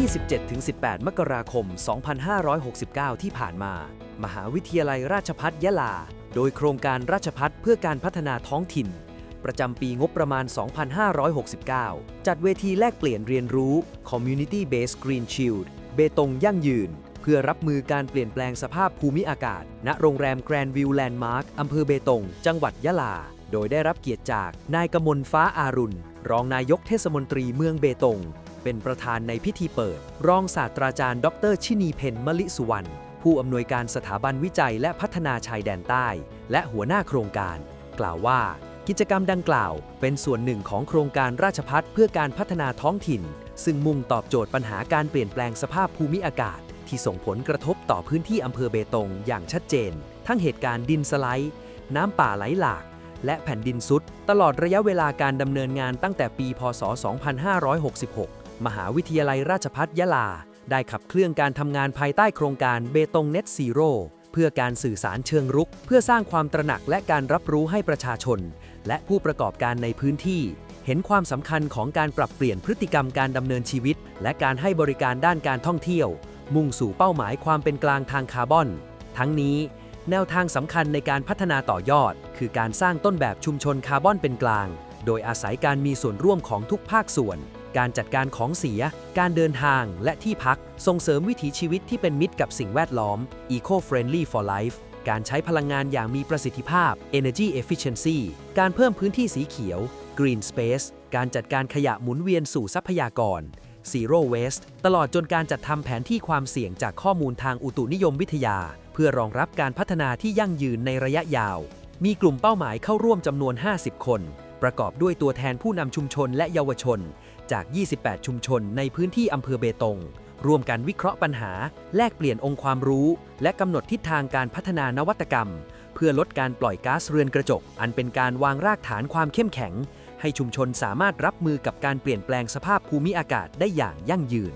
17-18 มกราคม 2569 ที่ผ่านมา มหาวิทยาลัยราชภัฏยะลา โดยโครงการราชภัฏเพื่อการพัฒนาท้องถิ่น ประจำปีงบประมาณ 2569 จัดเวทีแลกเปลี่ยนเรียนรู้ Community Based Green Shield เบตงยั่งยืน เพื่อรับมือการเปลี่ยนแปลงสภาพภูมิอากาศ ณ โรงแรมแกรนด์วิวแลนด์มาร์คอำเภอเบตง จังหวัดยะลา โดยได้รับเกียรติจาก นายกมลฟ้าอารุณ รองนายกเทศมนตรีเมืองเบตง เป็นประธานในพิธีเปิด รองศาสตราจารย์ ดรชินีเพนมลิสุวรรณผู้อำนวยการสถาบันวิจัยและพัฒนาชายแดนใต้ และหัวหน้าโครงการ กล่าวว่า กิจกรรมดังกล่าว เป็นส่วนหนึ่งของโครงการราชพัฒเพื่อการพัฒนาท้องถิ่น ซึ่งมุ่งตอบโจทย์ปัญหาการเปลี่ยนแปลงสภาพภูมิอากาศ ที่ส่งผลกระทบต่อพื้นที่อำเภอเบตงอย่างชัดเจน ทั้งเหตุการณ์ดินสไลด์ น้ำป่าไหลหลาก และแผ่นดินซุดตลอดระยะเวลาการดำเนินงานตั้งแต่ปี พศ 2566 มหาวิทยาลัยราชภัฏยะลา ได้ขับเคลื่อนการทำงานภายใต้โครงการเบตงเน็ตซีโร่เพื่อการสื่อสารเชิงรุก เพื่อสร้างความตระหนักและการรับรู้ให้ประชาชน และผู้ประกอบการในพื้นที่ เห็นความสำคัญของการปรับเปลี่ยนพฤติกรรมการดำเนินชีวิต และการให้บริการด้านการท่องเที่ยว มุ่งสู่เป้าหมายความเป็นกลางทางคาร์บอน ทั้งนี้ แนวทางสำคัญในการพัฒนาต่อยอด คือการสร้างต้นแบบชุมชนคาร์บอนเป็นกลาง โดยอาศัยการมีส่วนร่วมของทุกภาคส่วน การจัดการของเสีย การเดินทางและที่พัก ส่งเสริมวิถีชีวิตที่เป็นมิตรกับสิ่งแวดล้อม Eco-friendly for life การใช้พลังงานอย่างมีประสิทธิภาพ Energy efficiency การเพิ่มพื้นที่สีเขียว Green space การจัดการขยะหมุนเวียนสู่ทรัพยากร Zero Waste ตลอดจนการจัดทำแผนที่ความเสี่ยงจากข้อมูลทางอุตุนิยมวิทยา เพื่อรองรับการพัฒนาที่ยั่งยืนในระยะยาว มีกลุ่มเป้าหมายเข้าร่วมจำนวน 50 คน ประกอบด้วยตัวแทนผู้นำชุมชนและเยาวชน จาก 28 ชุมชนในพื้นที่อำเภอเบตง ร่วมกันวิเคราะห์ปัญหา แลกเปลี่ยนองค์ความรู้ และกำหนดทิศทางการพัฒนานวัตกรรม เพื่อลดการปล่อยก๊าซเรือนกระจก อันเป็นการวางรากฐานความเข้มแข็ง ให้ชุมชนสามารถรับมือกับการเปลี่ยนแปลงสภาพภูมิอากาศได้อย่างยั่งยืน